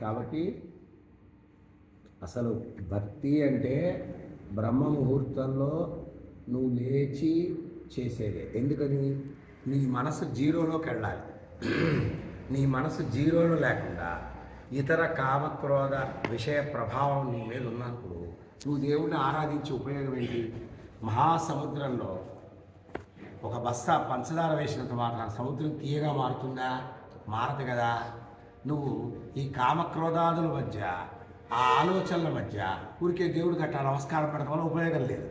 కాబట్టి అసలు భక్తి అంటే బ్రహ్మ ముహూర్తంలో నువ్వు లేచి చేసేదే. ఎందుకని? నీ మనసు జీరోలోకి వెళ్ళాలి. నీ మనసు జీరోలో లేకుండా ఇతర కామక్రోధ విషయ ప్రభావం నీ మీద ఉన్నప్పుడు నువ్వు దేవుడిని ఆరాధించే ఉపయోగం ఏంటి? మహాసముద్రంలో ఒక బస్తా పంచదార వేసినంత మాత్రం సముద్రం తీయగా మారుతుందా? మారదు కదా. నువ్వు ఈ కామక్రోధాదుల మధ్య ఆ ఆలోచనల మధ్య ఊరికే దేవుడు గట్ట నమస్కారం పెట్టడం వల్ల ఉపయోగం లేదు.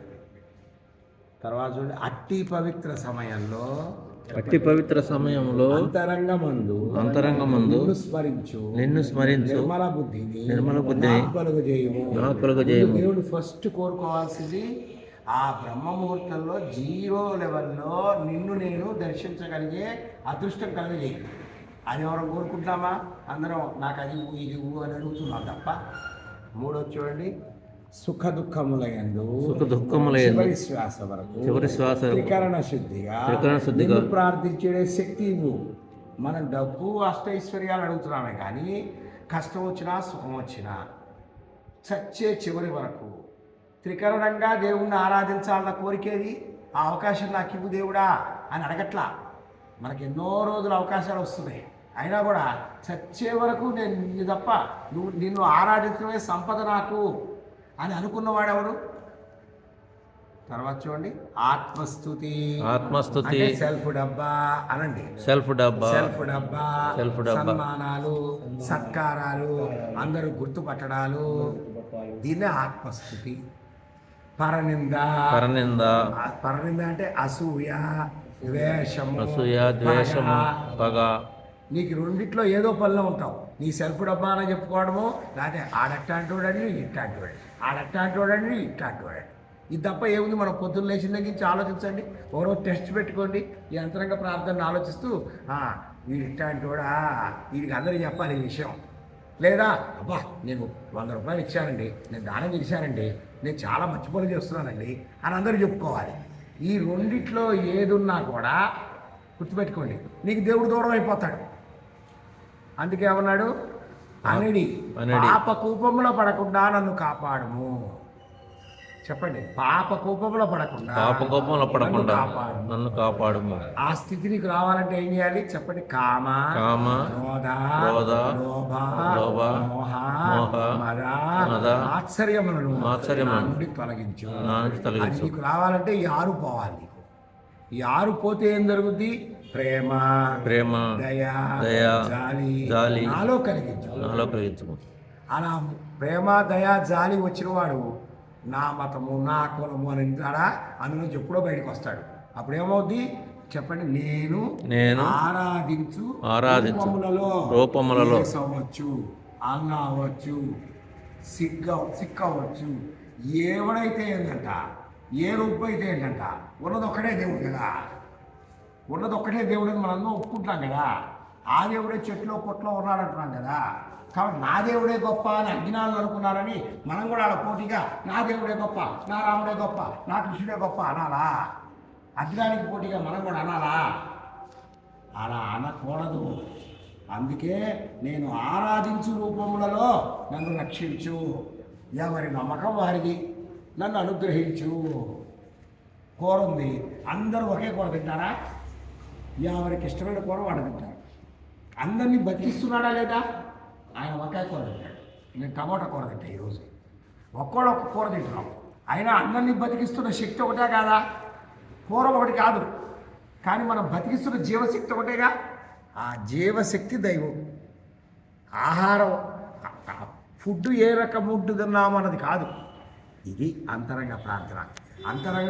తర్వాత చూడండి అట్టి పవిత్ర సమయంలో అట్టి పవిత్ర సమయంలో అంతరంగమందు అంతరంగమందు స్మరించు. నిన్ను స్మరించు. నిర్మల బుద్ధిని నిర్మల బుద్ధిని కలుగు చేయము. దేవుడు ఫస్ట్ కోరుకోవాల్సింది ఆ బ్రహ్మ ముహూర్తంలో జీరో లెవెల్లో నిన్ను నేను దర్శించగలిగే అదృష్టం కలిగజేయి. అది ఎవరు కోరుకుంటామా అందరం నాకు అది ఇది అని అడుగుతున్నాం తప్ప. మూడో చూడండి. సుఖ దుఃఖములయందు సుఖ చివరి శ్వాస వరకు చివరి శ్వాస త్రికరణ శుద్ధిగా త్రికరణ శుద్ధిగా ప్రార్థించే శక్తి ఇవ్వు. మనం డబ్బు అష్టైశ్వర్యాలు అడుగుతున్నామే కానీ కష్టం వచ్చినా సుఖం వచ్చినా చచ్చే చివరి వరకు త్రికరణంగా దేవుణ్ణి ఆరాధించాలన్న కోరికేది ఆ అవకాశం నాకు ఇవ్వు దేవుడా అని అడగట్లా. మనకి ఎన్నో రోజులు అవకాశాలు వస్తున్నాయి. అయినా కూడా చచ్చే వరకు నేను నిన్ను తప్ప నువ్వు నిన్ను ఆరాధించడమే సంపద నాకు అని అనుకున్నవాడెవడు తర్వాత చూడండి. ఆత్మస్థుతి. ఆత్మస్థుతి. సెల్ఫ్ డబ్బా అనండి. సెల్ఫ్ డబ్బా. సెల్ఫ్ డబ్బా సెల్ఫ్ డబ్బా. సన్మానాలు సత్కారాలు అందరూ గుర్తుపట్టడాలు. దీన్నే ఆత్మస్థుతి. పరనింద. పరనింద. పరనింద అంటే అసూయ ద్వేషము అసూయ ద్వేషము పగ. నీకు రెండిట్లో ఏదో పనిలో ఉంటావు. నీ సెల్ఫ్ డబ్బా అని చెప్పుకోవడము లేకపోతే ఆడట్టాంటి వాడండి ఇట్టాంటి వాడండి ఆడట్టాంటి వాడండి ఇది తప్ప ఏముంది? మనం పొద్దున్న లేచిన దగ్గర నుంచి ఆలోచించండి. ఓరో టెస్ట్ పెట్టుకోండి. ఈ అంతరంగ ప్రార్థనను ఆలోచిస్తూ వీడు ఇట్టాంటి వీడికి అందరూ చెప్పాలి ఈ విషయం. లేదా అబ్బా నేను వంద రూపాయలు ఇచ్చానండి. నేను దానం చేశానండి. నేను చాలా మంచి పనులు చేస్తున్నానండి. అని అందరూ చెప్పుకోవాలి. ఈ రెండిట్లో ఏదున్నా కూడా గుర్తుపెట్టుకోండి. నీకు దేవుడు దూరం అయిపోతాడు. అందుకే ఏమన్నాడు? అనడి. పాప కూపంలో పడకుండా నన్ను కాపాడుము. చెప్పండి. పాప కూపంలో పడకుండా పాప కోపంలో పడకుండా. నన్ను కాపాడుము. ఆ స్థితి నీకు రావాలంటే ఏం చేయాలి? చెప్పండి. కామ కామ, క్రోధ క్రోధ, లోభ లోభ, మోహ మోహ, మద ఆశ్చర్యములను ఆశ్చర్యములను తొలగించు. తొలగించు. నీకు రావాలంటే ఈ ఆరు పోవాలి ఈ ఆరు పోతే ఏం జరుగుద్ది? ప్రేమ ప్రేమ దయ దయ, జాలి జాలి, నాలో కలిగించు. నాలో అలా ప్రేమ దయ జాలి వచ్చిన వాడు నా మతము నా కులము అని అంటాడా? అందులోంచి ఎప్పుడో బయటకు వస్తాడు. అప్పుడు ఏమవుద్ది చెప్పండి. నేను నేను ఆరాధించు ఆరాధించు. రూపములలో అవ్వచ్చు అన్న అవ్వచ్చు సిగ్గ సిక్క అవ్వచ్చు ఎవడైతే ఏంటంట ఏ రూపం అయితే ఏంటంట? ఉన్నది ఒక్కడే దేవుడు కదా. ఉన్నది ఒక్కటే దేవుడు అని మనందరం ఒప్పుకుంటాం కదా. ఆ దేవుడే చెట్లో పొట్లో ఉన్నాడంటున్నాం కదా. కాబట్టి నా దేవుడే గొప్ప అని అజ్ఞానులు అనుకున్నారని మనం కూడా అలా పోటీగా నా దేవుడే గొప్ప నా రాముడే గొప్ప నా కృష్ణుడే గొప్ప అనాలా? అజ్ఞానికి పోటీగా మనం కూడా అనాలా? అలా అనకూడదు. అందుకే నేను ఆరాధించు రూపములలో నన్ను రక్షించు. ఎవరి నమ్మకం వారిది. నన్ను అనుగ్రహించు. కోరుంది. ఉంది అందరూ ఒకే కూర తింటారా? ఎవరికి ఇష్టమైన కూర వాడు తింటారు అందరినీ బతికిస్తున్నాడా లేదా? ఆయన ఒకే కూర తింటాడు. నేను టమాటా కూర తింటా ఈరోజు. ఒక్కడు ఒక్క కూర తింటున్నాం. అయినా అందరినీ బతికిస్తున్న శక్తి ఒకటే కాదా? కూర ఒకటి కాదు. కానీ మనం బతికిస్తున్న జీవశక్తి ఒకటేగా? ఆ జీవశక్తి దైవం. ఆహారం. ఫుడ్ ఏ రకం ఫుడ్ తిన్నాము అన్నది కాదు. ఇది అంతరంగ ప్రార్థన. అంతరంగ